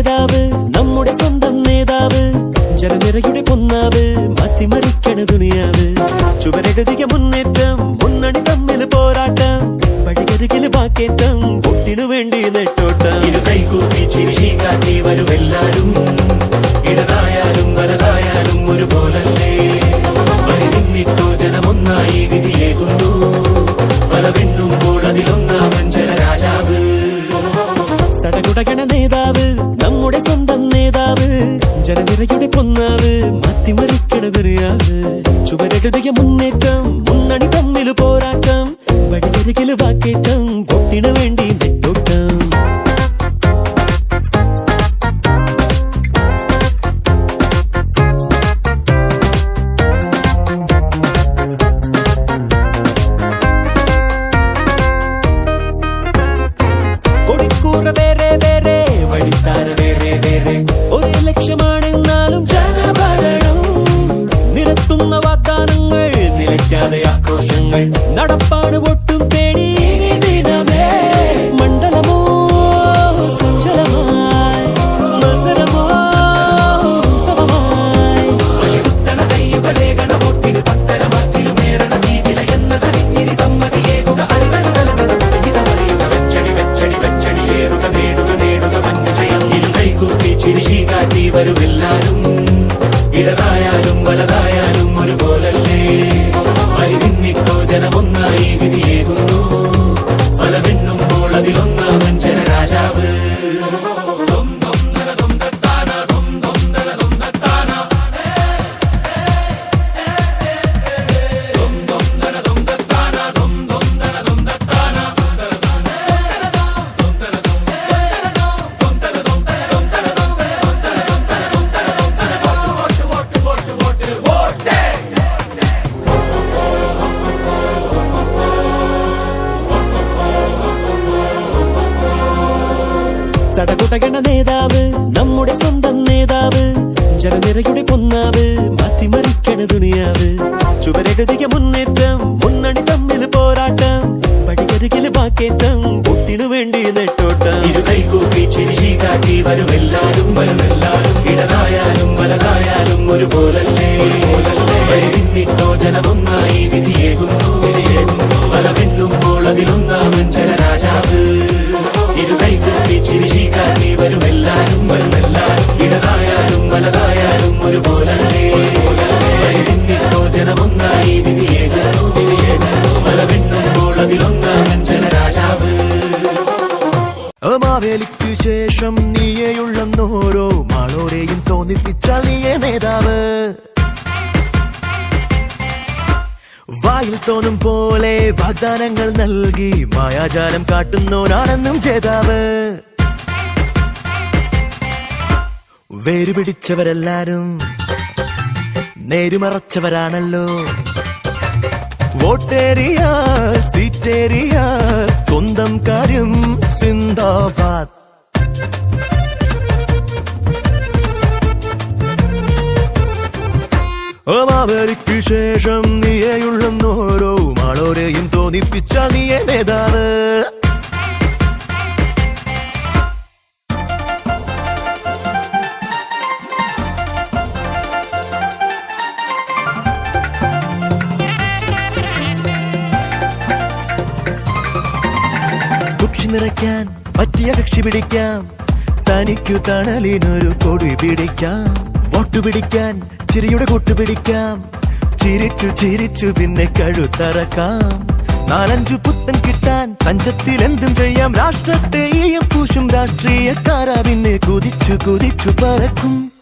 നേതാവ് നമ്മുടെ സ്വന്തം നേതാവ് ജനനിരയുടെ പൊന്നാവ് മാറ്റിമറിക്കണ ദുനിയാവ് ചുവരെഴുതിയ മുന്നേറ്റം മുന്നണി തമ്മിൽ പോരാട്ടം വഴികരുകിൽ ബാക്കേറ്റം വോട്ടിനു വേണ്ടി നെട്ടോട്ടം. ഇരു കൈകൂപ്പി ചിരിശി കാട്ടി വരുമെല്ലാരും ഇടതായാലും വലതായാലും ഒരുപോലല്ലേ? വരി നിന്നിട്ടോ ജനമൊന്നായി വിധിയേകുന്നു. ജനനിരയുടെ പൊന്നാവ് മാറ്റിമറിക്കണ ദുനിയാവ് ചുവരെഴുതിയ മുന്നേറ്റം മുന്നണി തമ്മിൽ പോരാട്ടം വഴികരികിൽ വാക്കേറ്റം കാട്ടി വരുമെല്ലാരും ഇടതായാലും വലതായാലും ഒരുപോലല്ലേ? അരി നിന്നിപ്പോ ജനമൊന്നായി വിധിയേകുന്നു. ഫലമെണ്ണുമ്പോൾ അതിലൊന്നാമൻ ചടകുടകണ നേതാവ് നമ്മുടെ സ്വന്തം നേതാവ് ജനനിരയുടെ പൊന്നാവ് മാറ്റിമറിക്കണ ദുനിയാവ് ചുവരെഴുതിയ മുന്നേറ്റം മുന്നണി തമ്മിൽ പോരാട്ടം വഴികരുകിൽ വാക്കേറ്റം കുട്ടിനു വേണ്ടി നെട്ടോട്ടം. ഇരു കൈകൂപ്പി ചിരിശി കാട്ടി വരുമെല്ലാരും വരുമെല്ലാരും ഇടതായാലും വലതായാലും ഒരുപോലല്ലേ? ജനമൊന്നായി വിധിയേകുന്നു. വരുമെല്ലാരും ഇടതായാലും വലതായാലും ഒരുപോലെ. ജനമൊന്നായി വിധിയേകുന്നു ഫലമെണ്ണുമ്പോൾ അതിലൊന്നാമൻ ജനരാജാവ് മാവേലിക്ക് ശേഷം നീയെയുള്ളെന്നോരോ മാളോരെയും തോന്നിപ്പിച്ചാൽ നീയേ നേതാവ്. വായിൽ തോന്നും പോലെ വാഗ്ദാനങ്ങൾ നൽകി മായാജാലം കാട്ടുന്നോനാണെന്നും ജേതാവ്. വേരുപിടിച്ചവരെല്ലാരും നേരുമറച്ചവരാണല്ലോ. വോട്ടേറിയ സീറ്റേറിയ സ്വന്തം കാര്യം സിന്ദാബാദ്. അമാവരിക്ക് ശേഷം നീയെയുള്ളെന്നോരോ മാളോരെയും തോന്നിപ്പിച്ചാൽ നീയെ നേതാവ്. കുക്ഷി നിറയ്ക്കാൻ പറ്റിയ കക്ഷി പിടിക്കാം. തനിക്കു തണലിനൊരു കൊടി പിടിക്കാം. വോട്ടു പിടിക്കാൻ ചിരിയുടെ കൂട്ടു പിടിക്കാം. ചിരിച്ചു ചിരിച്ചു പിന്നെ കഴുത്തറക്കാം. നാലഞ്ചു പുത്തൻ കിട്ടാൻ പഞ്ചത്തിൽ എന്തും ചെയ്യാം. രാഷ്ട്രത്തെയും പൂശും രാഷ്ട്രീയക്കാരാ. പിന്നെ കുതിച്ചു കുതിച്ചു പറക്കും.